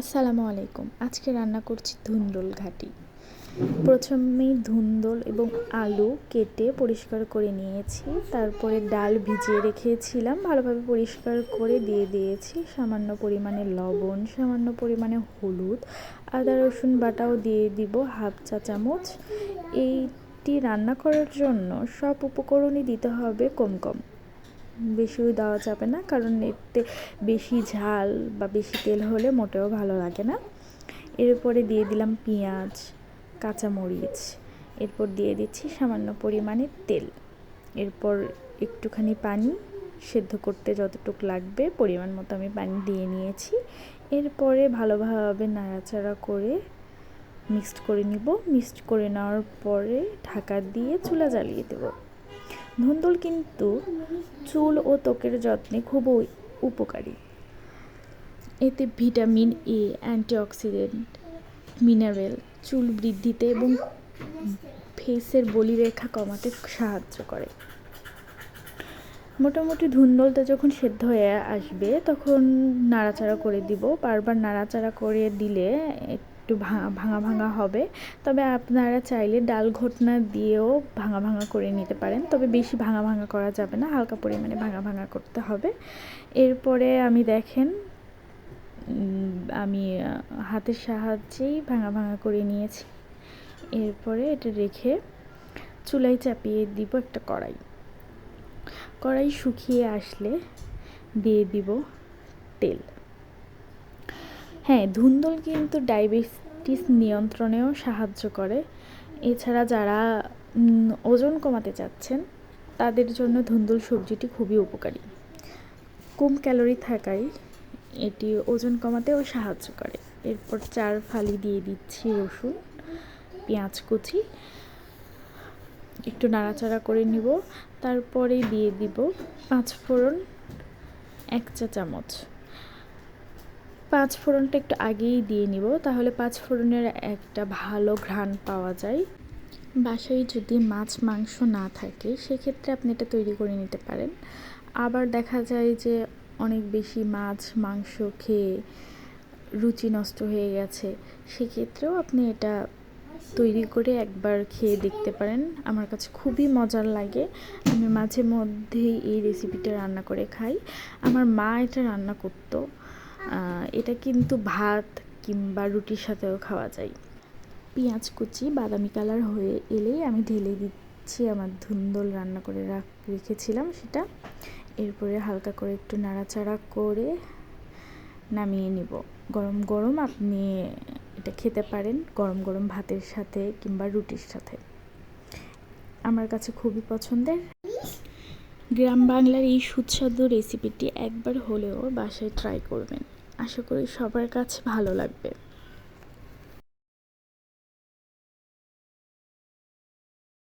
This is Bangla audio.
আসসালামু আলাইকুম। আজকে রান্না করছি ধুন্দল ঘাটি। প্রথমে ধুন্দল এবং আলু কেটে পরিষ্কার করে নিয়েছি। তারপরে ডাল ভিজিয়ে রেখেছিলাম। ভালোভাবে পরিষ্কার করে দিয়ে দিয়েছি। সামান্য পরিমাণে লবণ, সামান্য পরিমাণে হলুদ, আদা, রসুন বাটাও দিয়ে দিব হাফ চা চামচ। এইটি রান্না করার জন্য সব উপকরণই দিতে হবে কম কম। বেশিও দেওয়া যাবে না, কারণ এতে বেশি ঝাল বা বেশি তেল হলে মোটেও ভালো লাগে না। এরপরে দিয়ে দিলাম পেঁয়াজ, কাঁচামরিচ, এরপর দিয়ে দিচ্ছি সামান্য পরিমাণে তেল। এরপর একটুখানি পানি সেদ্ধ করতে যতটুকু লাগবে, পরিমাণ মতো আমি পানি দিয়ে নিয়েছি। এরপরে ভালোভাবে নাড়াচাড়া করে মিক্সড করে নিব। মিক্সড করে নেওয়ার পরে ঢাকা দিয়ে চুলা জ্বালিয়ে দেবো। ধুন্দুল কিন্তু চুল ও ত্বকের যত্নে খুবই উপকারী। এতে ভিটামিন এ, অ্যান্টিঅক্সিডেন্ট, মিনারেল, চুল বৃদ্ধিতে এবং ফেসের বলিরেখা কমাতে সাহায্য করে। মোটামুটি ধুন্দলটা যখন সেদ্ধ হয়ে আসবে, তখন নাড়াচাড়া করে দিব। বারবার নাড়াচাড়া করে দিলে একটু ভাঙা ভাঙা ভাঙা হবে। তবে আপনারা চাইলে ডাল ঘটনা দিয়েও ভাঙা ভাঙা করে নিতে পারেন। তবে বেশি ভাঙা ভাঙা করা যাবে না। হালকা পরিমাণে ভাঙা ভাঙা করতে হবে। এরপরে আমি দেখেন আমি হাতের সাহায্যেই ভাঙা ভাঙা করে নিয়েছি। এরপরে এটা রেখে চুলায় চাপিয়ে দিব একটা কড়াই। কড়াই শুকিয়ে আসলে দিয়ে দিব তেল। হ্যাঁ ধুন্দল কিন্তু ডায়াবেটিস নিয়ন্ত্রণেও সাহায্য করে। এছাড়া যারা ওজন কমাতে চাচ্ছেন, তাদের জন্য ধুন্দুল সবজিটি খুবই উপকারী। কম ক্যালোরি থাকায় এটি ওজন কমাতেও সাহায্য করে। এরপর চার ফালি দিয়ে দিচ্ছি রসুন, পেঁয়াজ কুচি। একটু নাড়াচাড়া করে নিব। তারপরে দিয়ে দিব পাঁচ ফোড়ন এক চা চামচ পাঁচ ফোড়নটা একটু আগেই দিয়ে নিব, তাহলে পাঁচ ফোড়নের একটা ভালো ঘ্রাণ পাওয়া যায়। বাসায় যদি মাছ, মাংস না থাকে, সেক্ষেত্রে আপনি এটা তৈরি করে নিতে পারেন। আবার দেখা যায় যে অনেক বেশি মাছ, মাংস খেয়ে রুচি নষ্ট হয়ে গেছে, সেক্ষেত্রেও আপনি এটা তৈরি করে একবার খেয়ে দেখতে পারেন। আমার কাছে খুবই মজার লাগে। আমি মাঝে মধ্যেই এই রেসিপিটা রান্না করে খাই। আমার মা এটা রান্না করতো। এটা কিন্তু ভাত কিংবা রুটির সাথেও খাওয়া যায়। পেঁয়াজ কুচি, বাদামি কালার হয়ে এলেই আমি ঢেলে দিচ্ছি আমার ধুন্দল রান্না করে রাখ, রেখেছিলাম সেটা। এরপরে হালকা করে একটু নাড়াচাড়া করে নামিয়ে নিব। গরম গরম আপনি এটা খেতে পারেন গরম গরম ভাতের সাথে কিংবা রুটির সাথে। আমার কাছে খুবই পছন্দের। গ্রাম বাংলার এই সুস্বাদু রেসিপিটি একবার হলেও বাসায় ট্রাই করবেন। আশা করি সবার কাছে ভালো লাগবে।